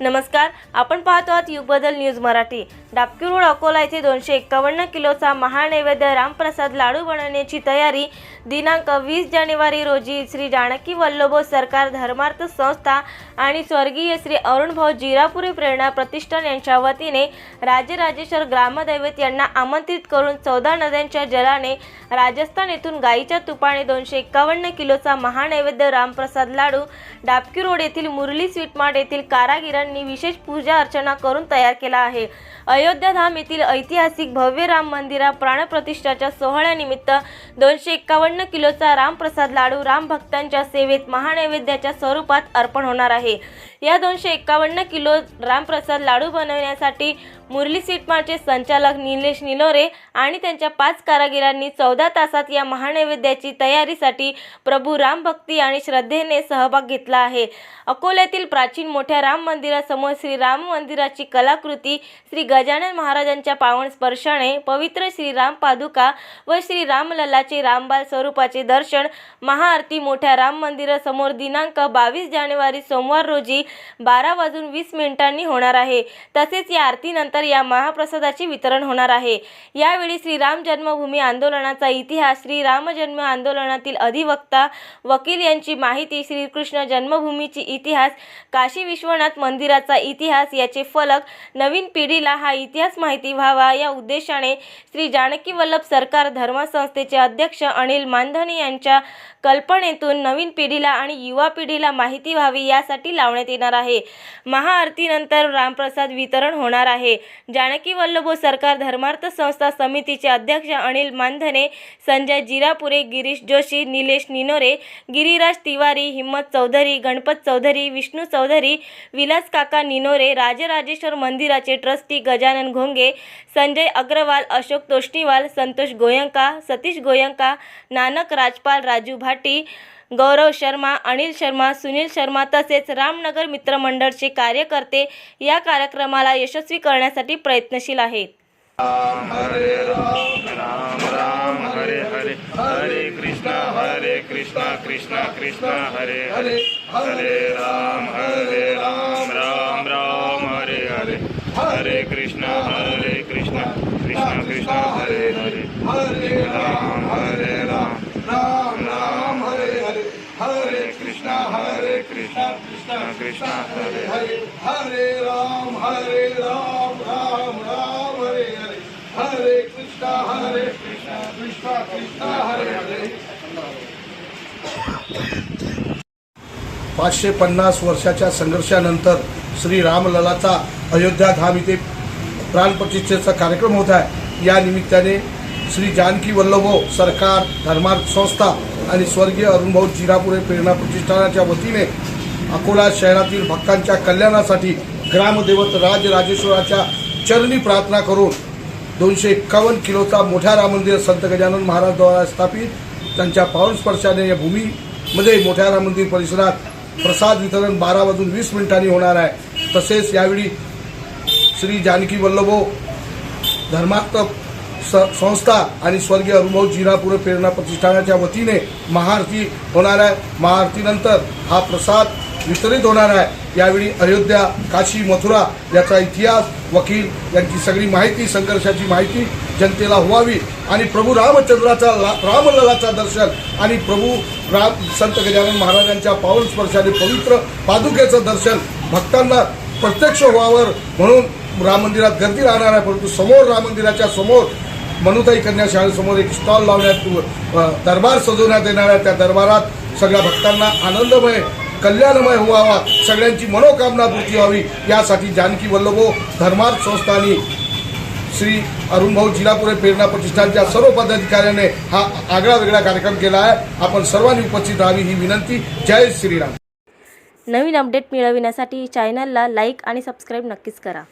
नमस्कार आपण पाहतो आहात युगबदल न्यूज मराठी. डापकी रोड अकोला येथे दोनशे एक्कावन्न किलोचा महानैवेद्य रामप्रसाद लाडू बनवण्याची तयारी. दिनांक वीस जानेवारी रोजी श्री जानकी वल्लभो सरकार धर्मार्थ संस्था आणि स्वर्गीय श्री अरुणभाऊ जिरापुरी प्रेरणा प्रतिष्ठान यांच्या वतीने राजराजेश्वर ग्रामदैवत यांना आमंत्रित करून चौदा नद्यांच्या जलाने राजस्थान येथून गाईच्या तुपाने दोनशे एक्कावन्न किलोचा महानैवेद्य रामप्रसाद लाडू डापकी रोड येथील मुरली स्वीट मार्ट येथील कारागिरांनी विशेष पूजा अर्चना करून तयार केला आहे. अयोध्या धाम येथील ऐतिहासिक भव्य राम मंदिरा प्राणप्रतिष्ठाच्या सोहळ्यानिमित्त दोनशे एक्कावन्न किलोचा रामप्रसाद लाडू राम भक्तांच्या सेवेत महानैवेद्याच्या स्वरूपात अर्पण होणार आहे. या दोनशे एक्कावन्न किलो रामप्रसाद लाडू बनवण्यासाठी मुरली सीटमारचे संचालक निलेश निलोरे आणि त्यांच्या पाच कारागिरांनी चौदा तासात या महानैवेद्याची तयारीसाठी प्रभू रामभक्ती आणि श्रद्धेने सहभाग घेतला आहे. अकोल्यातील प्राचीन मोठ्या राम मंदिरासमोर श्री राम मंदिराची कलाकृती श्री गजानन महाराजांच्या पावन स्पर्शाने पवित्र श्री राम पादुका व श्री रामललाचे रामबाल स्वरूपाचे दर्शन महाआरती मोठ्या राम मंदिरासमोर दिनांक बावीस जानेवारी सोमवार रोजी बारा वाजून वीस मिनिटांनी होणार आहे. तसेच या आरतीनंतर या महाप्रसादाचे वितरण होणार आहे. यावेळी श्रीराम जन्मभूमी आंदोलनाचा इतिहास श्रीरामजन्म जन्म आंदोलनातील अधिवक्ता वकील यांची माहिती श्रीकृष्ण जन्मभूमीची इतिहास काशी विश्वनाथ मंदिराचा इतिहास याचे फलक नवीन पिढीला हा इतिहास माहिती व्हावा या उद्देशाने श्री जानकी वल्लभ सरकार धर्मसंस्थेचे अध्यक्ष अनिल मानधने यांच्या कल्पनेतून नवीन पिढीला आणि युवा पिढीला माहिती व्हावी यासाठी लावण्यात येणार आहे. महाआरतीनंतर रामप्रसाद वितरण होणार आहे. जानकी वल्लभो सरकार धर्मार्थ संस्था समितीचे अध्यक्ष अनिल मानधने संजय जिरापुरे गिरीश जोशी निलेश निनोरे गिरीराज तिवारी हिम्मत चौधरी गणपत चौधरी विष्णू चौधरी विलास काका निनोरे राजराजेश्वर मंदिराचे ट्रस्टी गजानन घोंगे संजय अग्रवाल अशोक तोष्णीवाल संतोष गोयंका सतीश गोयंका नानक राजपाल राजू भाटी गौरव शर्मा अनिल शर्मा सुनील शर्मा तसेच रामनगर मित्रमंडळचे कार्यकर्ते या कार्यक्रमाला यशस्वी करण्यासाठी प्रयत्नशील आहेत. राम हरे राम राम राम हरे हरे हरे कृष्णा हरे कृष्णा कृष्णा कृष्णा हरे हरे हरे राम हरे राम राम राम हरे हरे हरे कृष्णा हरे कृष्णा कृष्णा कृष्णा हरे हरे हरे राम हरे राम राम राम हरे हरे हरे कृष्णा हरे कृष्णा कृष्णा कृष्णा हरे हरे हरे राम हरे राम राम राम हरे हरे हरे कृष्णा हरे कृष्णा कृष्णा कृष्णा हरे हरे पाचशे पन्नास वर्षाच्या संघर्षानंतर श्री रामललाचा अयोध्या धाम इथे प्राणप्रतिष्ठेचा कार्यक्रम होत आहे. या निमित्ताने श्री जानकी वल्लभो सरकार धर्मार्थ संस्था आणि स्वर्गीय अरुणभाऊ जिरापुरे प्रेरणा प्रतिष्ठानाच्या वतीने अकोला शहरातील भक्तांच्या कल्याणासाठी ग्रामदेवत राजराजेश्वराच्या चरणी प्रार्थना करून दोनशे एक्कावन्न किलोचा मोठा राम मंदिर संत गजानन महाराजद्वारा स्थापित त्यांच्या पावनस्पर्शाने या भूमीमध्ये मोठ्या राम मंदिर परिसरात प्रसाद वितरण बारा वाजून वीस मिनिटांनी होणार आहे. तसेच यावेळी श्री जानकी वल्लभो धर्मात्म संस्था आणि स्वर्गीय अनुभव जिरापूर प्रेरणा प्रतिष्ठानाच्या वतीने महाआरती होणार आहे. महाआरतीनंतर हा प्रसाद वितरित होणार आहे. यावेळी अयोध्या काशी मथुरा याचा इतिहास वकील यांची सगळी माहिती संघर्षाची माहिती जनतेला व्हावी आणि प्रभू रामचंद्राचा ला रामललाचा दर्शन आणि प्रभू राम संत गजानन महाराजांच्या पावन स्पर्शाने पवित्र पादुकेचं दर्शन भक्तांना प्रत्यक्ष व्हावं म्हणून राम मंदिरात गर्दी राहणार आहे परंतु समोर राम मंदिराच्या समोर मनुताई कन्या शाळेसमोर एक स्टॉल लावण्यात दरबार सजवण्यात येणार आहे. त्या दरबारात सगळ्या भक्तांना आनंदमय कल्याणमय व्हावा सगळ्यांची मनोकामना पूर्ती व्हावी यासाठी जानकी वल्लभो धर्मार्थ संस्थानी श्री अरुणभाऊ जिलापुरे प्रेरणा प्रतिष्ठानच्या सर्व पदाधिकाऱ्याने हा आगळा वेगळा कार्यक्रम केला आहे. आपण सर्वांनी उपस्थित राहावी ही विनंती. जय श्रीराम. नवीन अपडेट मिळविण्यासाठी चॅनलला लाईक आणि सबस्क्राईब नक्कीच करा.